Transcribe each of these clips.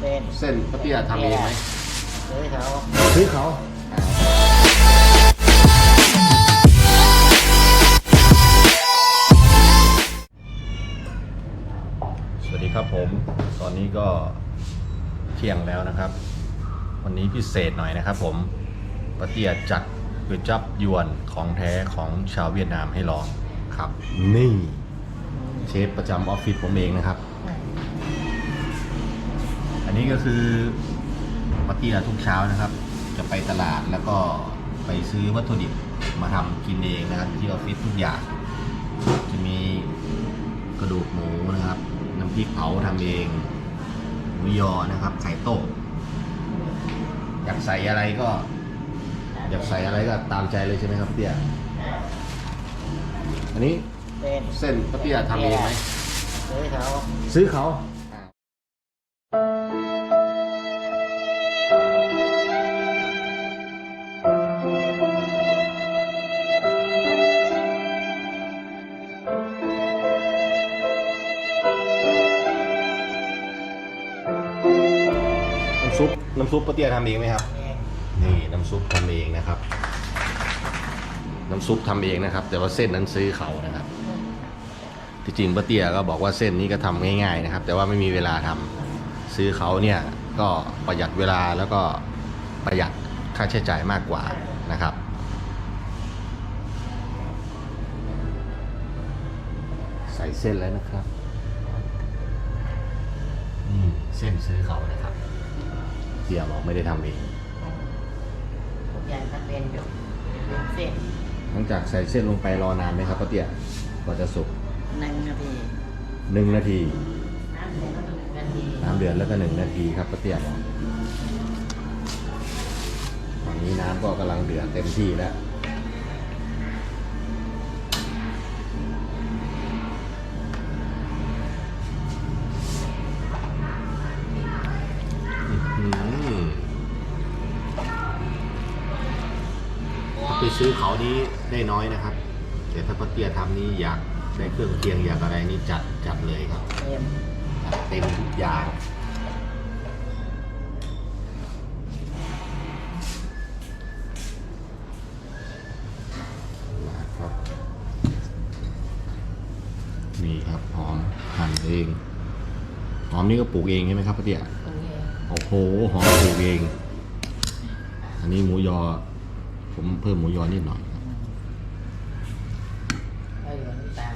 เส้นเส้นป้าเตี้ยทำเองไหมซื้อเขาซื้อเขาสวัสดีครับผม ตอนนี้ก็เที่ยงแล้วนะครับ วันนี้พิเศษหน่อยนะครับผมป้าเตี้ยจัดก๋วยจับยวนของแท้ของชาวเวียดนามให้ลองครับ นี่ เชฟประจำออฟฟิศผมเองนะครับอั นนี้ก็คือปาร์ตี้ทุกเช้านะครับ จะไปตลาดแล้วก็ไปซื้อวัตถุดิบมาทำกินเองนะครับที่ออฟฟิศทุกอย่าง จะมีกระดูกหมูนะครับ น้ำพริกเผาทำเองหมูยอนะครับ ไข่ต้มอยากใส่อะไรก็ อยากใส่อะไรก็ตามใจเลยใช่ไหมครับเตี้ยอันนี้เส้นเส้นป้าเตี้ยทำเองไหมซื้อเขาซื้อเขา ซุปน้ำซุปป้าเตี้ยทำเองไหมครับ นี่น้ำซุปทำเองนะครับ น้ำซุปทำเองนะครับ แต่ว่าเส้นนั้นซื้อเขานะครับ ที่จริงป้าเตี้ยก็บอกว่าเส้นนี้ก็ทำง่าย ๆนะครับ แต่ว่าไม่มีเวลาทำซื้อเขาเนี่ยก็ประหยัดเวลาแล้วก็ประหยัดค่าใช้จ่ายมากกว่านะครับใส่เส้นแล้วนะครับ นี่เส้นซื้อเขานะครับ เตี้ยบอกไม่ได้ทำเอง ทุกอย่างถ้าเป็นอยู่เป็นเส้นหลังจากใส่เส้นลงไปรอนานไหมครับป้าเตี้ยกว่าจะสุกหนึ่งนาทีหนึ่งนาทีน้ำเดือดก็หนึ่งนาทีน้ำเดือดแล้วก็หนึ่งนาทีครับป้าเตี้ยบอกตอนนี้น้ำก็กำลังเดือดเต็มที่แล้ว ไปซื้อเขานี้ได้น้อยนะครับ แต่ถ้าป้าเตี้ยทำนี่อยากได้เครื่องเคียงอยากอะไรนี่จัดจัดเลยครับเต็มจัดเต็มทุกอย่างนะครับนี่ครับหอมหั่นเองหอมนี่ก็ปลูกเองใช่ไหมครับป้าเตี้ยตรงนี้โอ้โหหอมปลูกเอง อันนี้หมูยอ ผมเพิ่มหมูยอนิดหน่อยน้ำตาล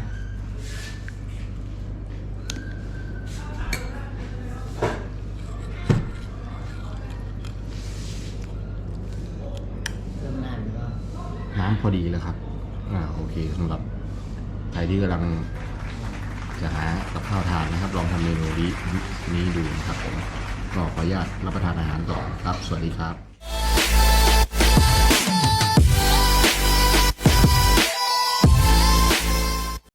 เพิ่มน้ำก็น้ำพอดีแล้วครับ อ่าโอเคสำหรับใครที่กำลังจะหากับข้าวทานนะครับ ลองทำเมนูนี้นี้ดูนะครับผมก็ขออนุญาตรับประทานอาหารต่อครับ สวัสดีครับ